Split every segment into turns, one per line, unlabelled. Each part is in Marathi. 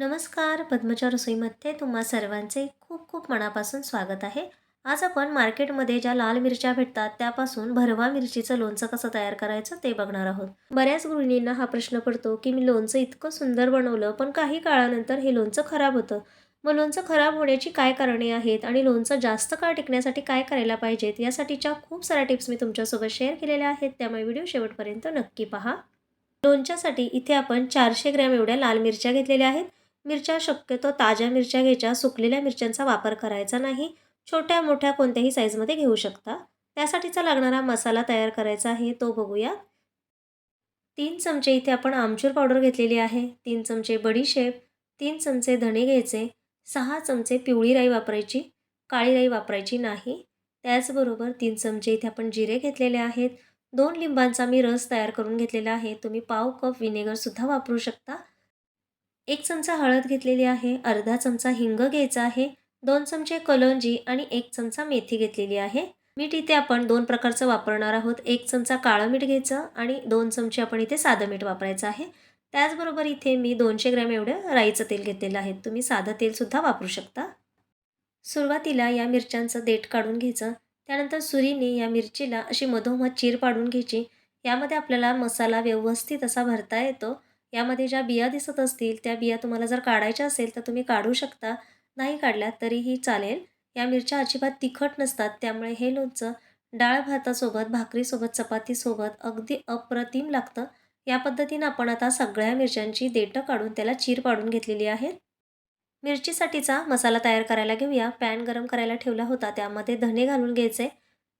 नमस्कार पद्मच्या रसोईमध्ये तुम्हा सर्वांचे खूप खूप मनापासून स्वागत आहे. आज आपण मार्केटमध्ये ज्या लाल मिरच्या भेटतात त्यापासून भरवा मिरचीचं लोणचं कसं तयार करायचं ते बघणार आहोत. बऱ्याच गृहिणींना हा प्रश्न पडतो की मी लोणचं इतकं सुंदर बनवलं पण काही काळानंतर हे लोणचं खराब होतं. मग लोणचं खराब होण्याची काय कारणे आहेत आणि लोणचं जास्त काळ टिकण्यासाठी काय करायला पाहिजेत? यासाठीच्या खूप साऱ्या टिप्स मी तुमच्यासोबत शेअर केलेल्या आहेत. त्यामुळे व्हिडिओ शेवटपर्यंत नक्की पहा. लोणच्यासाठी इथे आपण चारशे ग्रॅम एवढ्या लाल मिरच्या घेतलेल्या आहेत. मिरच्या शक्यतो ताज्या मिरच्या घ्यायच्या सुकलेल्या मिरच्यांचा वापर करायचा नाही. छोट्या मोठ्या कोणत्याही साईजमध्ये घेऊ शकता. त्यासाठीचा लागणारा मसाला तयार करायचा आहे तो बघूया तीन चमचे इथे आपण आमचूर पावडर घेतलेली आहे. तीन चमचे बडीशेप तीन चमचे धणे घ्यायचे सहा चमचे पिवळी राई वापरायची काळी राई वापरायची नाही. त्याचबरोबर तीन चमचे इथे आपण जिरे घेतलेले आहेत. दोन लिंबांचा मी रस तयार करून घेतलेला आहे. तुम्ही पाव कप विनेगरसुद्धा वापरू शकता. एक चमचा हळद घेतलेली आहे अर्धा चमचा हिंग घ्यायचा आहे दोन चमचे कलोंजी आणि एक चमचा मेथी घेतलेली आहे. मीठ इथे आपण दोन प्रकारचं वापरणार आहोत. एक चमचा काळं मीठ घ्यायचं आणि दोन चमचे आपण इथे साधं मीठ वापरायचं आहे. त्याचबरोबर इथे मी दोनशे ग्रॅम एवढं राईचं तेल घेतलेलं आहे. तुम्ही साधं तेलसुद्धा वापरू शकता. सुरुवातीला या मिरच्यांचं देठ काढून घ्यायचं. त्यानंतर सुरीने या मिरचीला अशी मधोमध चीर पाडून घ्यायची. यामध्ये आपल्याला मसाला व्यवस्थित असा भरता येतो. यामध्ये ज्या बिया दिसत असतील त्या बिया तुम्हाला जर काढायच्या असेल तर तुम्ही काढू शकता. नाही काढल्या तरीही चालेल. या मिरच्या अजिबात तिखट नसतात त्यामुळे हे लोणचं डाळ भातासोबत भाकरीसोबत चपातीसोबत अगदी अप्रतिम लागतं. या पद्धतीनं आपण आता सगळ्या मिरच्यांची देठं काढून त्याला चीर पाडून घेतलेली आहे मिरचीसाठीचा मसाला तयार करायला घेऊया. पॅन गरम करायला ठेवला होता. त्यामध्ये धने घालून घ्यायचे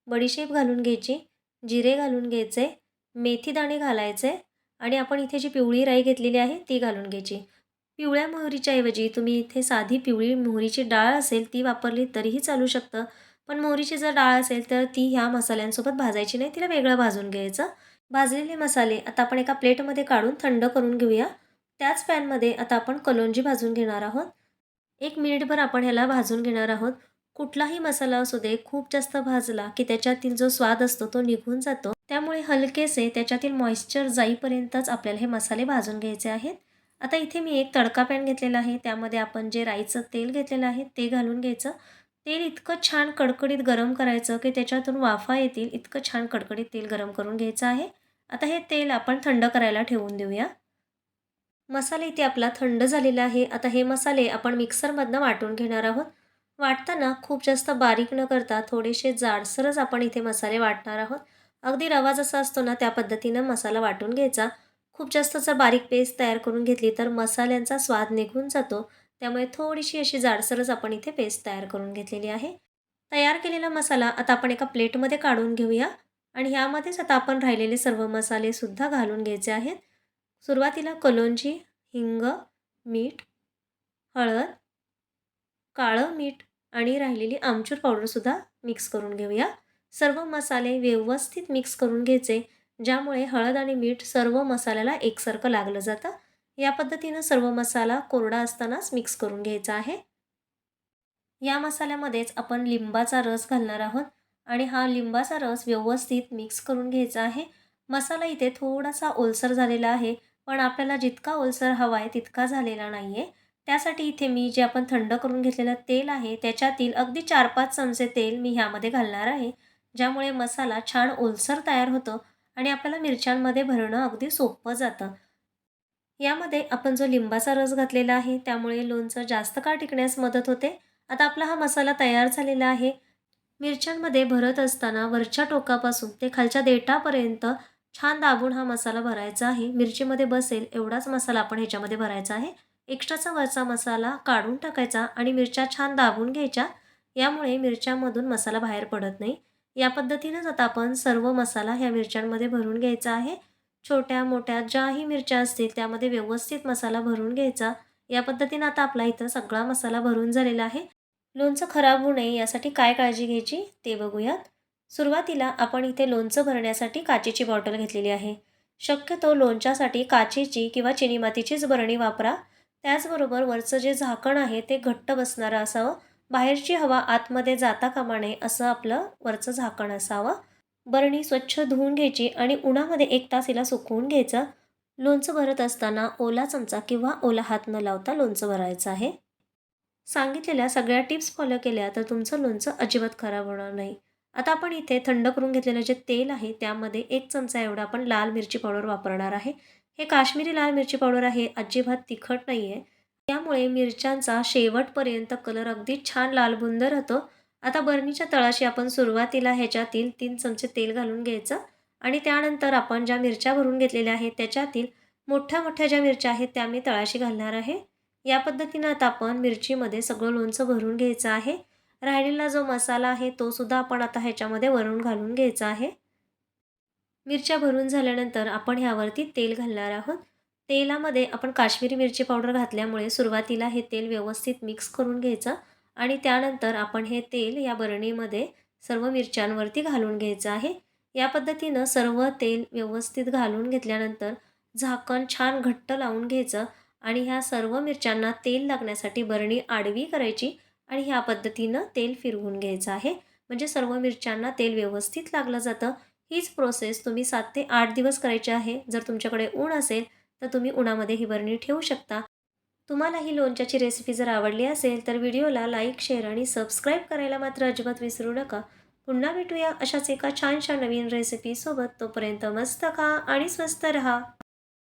बडीशेप घालून घ्यायची जिरे घालून घ्यायचे मेथी दाणे घालायचे आणि आपण इथे जी पिवळी राई घेतलेली आहे ती घालून घ्यायची. पिवळ्या मोहरीच्या ऐवजी तुम्ही इथे साधी पिवळी मोहरीची डाळ असेल ती वापरली तरीही चालू शकतं. पण मोहरीची जर डाळ असेल तर ती ह्या मसाल्यांसोबत भाजायची नाही तिला वेगळं भाजून घ्यायचं. भाजलेले मसाले आता आपण एका प्लेटमध्ये काढून थंड करून घेऊया. त्याच पॅनमध्ये आता आपण कलोंजी भाजून घेणार आहोत. एक मिनिटभर आपण ह्याला भाजून घेणार आहोत. कुठलाही मसाला असू दे खूप जास्त भाजला की त्याच्यातील जो स्वाद असतो तो निघून जातो. त्यामुळे हलकेसे त्याच्यातील मॉइश्चर जाईपर्यंतच आपल्याला हे मसाले भाजून घ्यायचे आहेत. आता इथे मी एक तडका पॅन घेतलेला आहे. त्यामध्ये आपण जे राईचं तेल घेतलेलं आहे ते घालून घ्यायचं. तेल इतकं छान कडकडीत गरम करायचं की त्याच्यातून वाफा येतील इतकं छान कडकडीत तेल गरम करून घ्यायचं आहे. आता हे तेल आपण थंड करायला ठेवून देऊया. मसाले इथे आपला थंड झालेला आहे. आता हे मसाले आपण मिक्सरमधनं वाटून घेणार आहोत. वाटताना खूप जास्त बारीक न करता थोडेसे जाडसरच आपण इथे मसाले वाटणार आहोत. अगदी रवा जसा असतो ना त्या पद्धतीनं मसाला वाटून घ्यायचा. खूप जास्त जर बारीक पेस्ट तयार करून घेतली तर मसाल्यांचा स्वाद निघून जातो. त्यामुळे थोडीशी अशी जाडसरच आपण इथे पेस्ट तयार करून घेतलेली आहे. तयार केलेला मसाला आता आपण एका प्लेटमध्ये काढून घेऊया. आणि ह्यामध्येच आता आपण राहिलेले सर्व मसालेसुद्धा घालून घ्यायचे आहेत. सुरुवातीला कलोंजी हिंग मीठ हळद काळं मीठ आणि राहिलेली आमचूर पावडरसुद्धा मिक्स करून घेऊया. सर्व मसाले व्यवस्थित मिक्स करून घ्यायचे ज्यामुळे हळद आणि मीठ सर्व मसाल्याला एकसारखं लागलं जातं. या पद्धतीनं सर्व मसाला कोरडा असतानाच मिक्स करून घ्यायचा आहे. या मसाल्यामध्येच आपण लिंबाचा रस घालणार आहोत आणि हा लिंबाचा रस व्यवस्थित मिक्स करून घ्यायचा आहे. मसाला इथे थोडासा ओलसर झालेला आहे पण आपल्याला जितका ओलसर हवा आहे तितका झालेला नाही आहे त्यासाठी इथे मी जे आपण थंड करून घेतलेलं तेल आहे त्याच्यातील अगदी चार पाच चमचे तेल मी ह्यामध्ये घालणार आहे. ज्यामुळे मसाला छान ओलसर तयार होतो आणि आपल्याला मिरच्यांमध्ये भरणं अगदी सोपं जातं. यामध्ये आपण जो लिंबाचा रस घातलेला आहे त्यामुळे लोणचं जास्त काळ टिकण्यास मदत होते. आता आपला हा मसाला तयार झालेला आहे. मिरच्यांमध्ये भरत असताना वरच्या टोकापासून ते खालच्या देठापर्यंत छान दाबून हा मसाला भरायचा आहे. मिरचीमध्ये बसेल एवढाच मसाला आपण ह्याच्यामध्ये भरायचा आहे. एक्स्ट्राचा वरचा मसाला काढून टाकायचा आणि मिरच्या छान दाबून घ्यायच्या. यामुळे मिरच्यामधून मसाला बाहेर पडत नाही. या पद्धतीनंच आता आपण सर्व मसाला ह्या मिरच्यांमध्ये भरून घ्यायचा आहे. छोट्या मोठ्या ज्याही मिरच्या असतील त्यामध्ये व्यवस्थित मसाला भरून घ्यायचा. या पद्धतीनं आता आपला इथं सगळा मसाला भरून झालेला आहे. लोणचं खराब होऊ नये यासाठी काय काळजी घ्यायची ते बघूयात. सुरुवातीला आपण इथे लोणचं भरण्यासाठी काचेची बॉटल घेतलेली आहे. शक्यतो लोणच्यासाठी काचेची किंवा चिनी मातीचीच बरणी वापरा. त्याचबरोबर वरचं जे झाकण आहे ते घट्ट बसणारं असावं. बाहेरची हवा आतमध्ये जाता कामा नये असं आपलं वरचं झाकण असावं. बरणी स्वच्छ धुवून घ्यायची आणि उन्हामध्ये एक तास हिला सुकवून घ्यायचं. लोणचं भरत असताना ओला चमचा किंवा ओला हात न लावता लोणचं भरायचं आहे. सांगितलेल्या सगळ्या टिप्स फॉलो केल्या तर तुमचं लोणचं अजिबात खराब होणार नाही. आता आपण इथे थंड करून घेतलेलं जे तेल आहे त्यामध्ये एक चमचा एवढा आपण लाल मिरची पावडर वापरणार आहे. हे काश्मीरी लाल मिरची पावडर आहे अजिबात तिखट नाही आहे त्यामुळे मिरच्यांचा शेवटपर्यंत कलर अगदी छान लालबुंद राहतो. आता बरणीच्या तळाशी आपण सुरुवातीला ह्याच्यातील तीन चमचे तेल घालून घ्यायचं आणि त्यानंतर आपण ज्या मिरच्या भरून घेतलेल्या आहेत त्याच्यातील मोठ्या मोठ्या ज्या मिरच्या आहेत त्या मी तळाशी घालणार आहे. या पद्धतीनं आता आपण मिरचीमध्ये सगळं लोणचं भरून घ्यायचं आहे. राहिलेला जो मसाला आहे तो सुद्धा आपण आता ह्याच्यामध्ये वरून घालून घ्यायचा आहे. मिरच्या भरून झाल्यानंतर आपण ह्यावरती तेल घालणार आहोत. तेलामध्ये आपण काश्मीरी मिरची पावडर घातल्यामुळे सुरुवातीला हे तेल व्यवस्थित मिक्स करून घ्यायचं आणि त्यानंतर आपण हे तेल या बरणीमध्ये सर्व मिरच्यांवरती घालून घ्यायचं आहे. या पद्धतीनं सर्व तेल व्यवस्थित घालून घेतल्यानंतर झाकण छान घट्ट लावून घ्यायचं आणि ह्या सर्व मिरच्यांना तेल लागण्यासाठी बरणी आडवी करायची आणि ह्या पद्धतीनं तेल फिरवून घ्यायचं आहे. म्हणजे सर्व मिरच्यांना तेल व्यवस्थित लागलं जातं. हीच प्रोसेस तुम्ही सात ते आठ दिवस करायची आहे. जर तुमच्याकडे ऊन असेल तर तुम्ही उन्हामध्ये ही बरणी ठेवू शकता. तुम्हाला ही लोणच्याची रेसिपी जर आवडली असेल तर व्हिडिओला लाईक शेअर आणि सबस्क्राईब करायला मात्र अजिबात विसरू नका. पुन्हा भेटूया अशाच एका छानशा नवीन रेसिपीसोबत तोपर्यंत मस्त खा आणि स्वस्त रहा.